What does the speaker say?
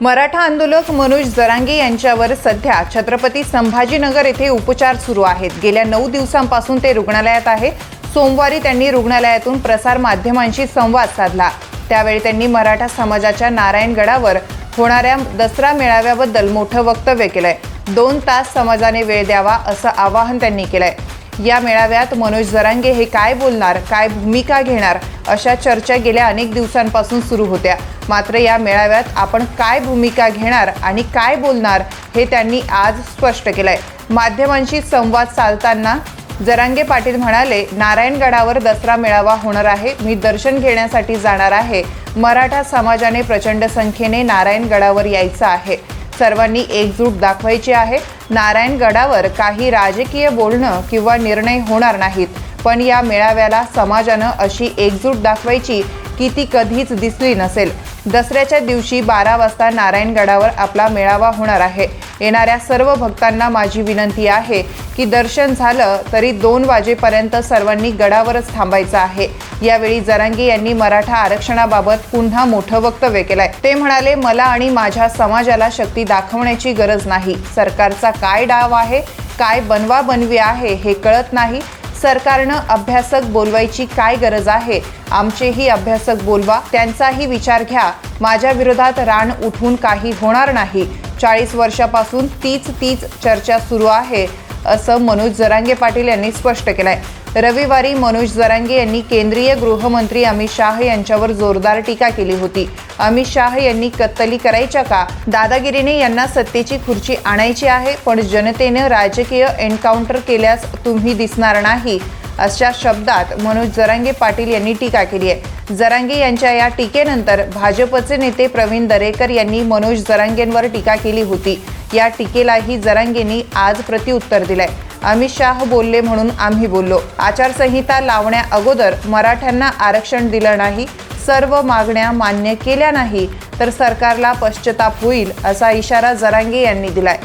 मराठा आंदोलक मनोज जरांगे यांच्यावर सध्या छत्रपती संभाजीनगर येथे उपचार सुरू आहेत. गेल्या नऊ दिवसांपासून ते रुग्णालयात आहे. सोमवारी त्यांनी रुग्णालयातून प्रसार माध्यमांशी संवाद साधला. त्यावेळी त्यांनी मराठा समाजाच्या नारायणगडावर होणाऱ्या दसरा मेळाव्याबद्दल मोठं वक्तव्य केलंय. दोन तास समाजाने वेळ द्यावा असं आवाहन त्यांनी केलंय. या मेळाव्यात मनोज जरांगे हे काय बोलणार काय भूमिका घेणार अशा चर्चा गेल्या अनेक दिवसांपासून सुरू होत्या. मात्र या मेळाव्यात आपण काय भूमिका घेणार आणि काय बोलणार हे त्यांनी आज स्पष्ट केलं आहे माध्यमांशी संवाद साधताना जरांगे पाटील म्हणाले नारायणगडावर दसरा मेळावा होणार आहे मी दर्शन घेण्यासाठी जाणार आहे. मराठा समाजाने प्रचंड संख्येने नारायणगडावर यायचं आहे. सर्वांनी एकजूट दाखवायची आहे. नारायणगडावर काही राजकीय बोलणं किंवा निर्णय होणार नाहीत. पण या मेळाव्याला समाजानं अशी एकजूट दाखवायची की ती कधीच दिसली नसेल. दसऱ्याच्या दिवशी बारा वाजता नारायणगडावर आपला मेळावा होणार आहे. येणाऱ्या सर्व भक्तांना माझी विनंती आहे की दर्शन झालं तरी दोन वाजेपर्यंत सर्वांनी गडावरच थांबायचं आहे. यावेळी जरांगी यांनी मराठा आरक्षणाबाबत पुन्हा मोठं वक्तव्य केलंय. ते म्हणाले मला आणि माझ्या समाजाला शक्ती दाखवण्याची गरज नाही. सरकारचा काय डाव आहे? काय बनवा बनवी आहे हे कळत नाही. सरकारनं अभ्यासक बोलवायची काय गरज आहे? आमचेही अभ्यासक बोलवा त्यांचाही विचार घ्या. माझ्या विरोधात रान उठून काही होणार नाही. चाळीस वर्षापासून तीच तीच चर्चा सुरू आहे. असं मनोज जरांगे पाटील यांनी स्पष्ट केलं आहे रविवारी मनोज जरांगे यांनी केंद्रीय गृहमंत्री अमित शाह यांच्यावर जोरदार टीका केली होती. अमित शाह यांनी कत्तली करायच्या का? दादागिरीने यांना सत्तेची खुर्ची आणायची आहे पण जनतेनं राजकीय एन्काउंटर केल्यास तुम्ही दिसणार नाही अशा शब्दात मनोज जरांगे पाटील यांनी टीका केली आहे. जरांगे यांच्या या टीकेनंतर भाजपचे नेते प्रवीण दरेकर यांनी मनोज जरांगेंवर टीका केली होती. या टीकेलाही जरांगेंनी आज प्रत्युत्तर दिलंय. अमित शाह बोलले म्हणून आम्ही बोललो. आचारसंहिता लावण्या अगोदर मराठ्यांना आरक्षण दिलं नाही सर्व मागण्या मान्य केल्या नाही तर सरकारला पश्चाताप होईल असा इशारा जरांगे यांनी दिलाय.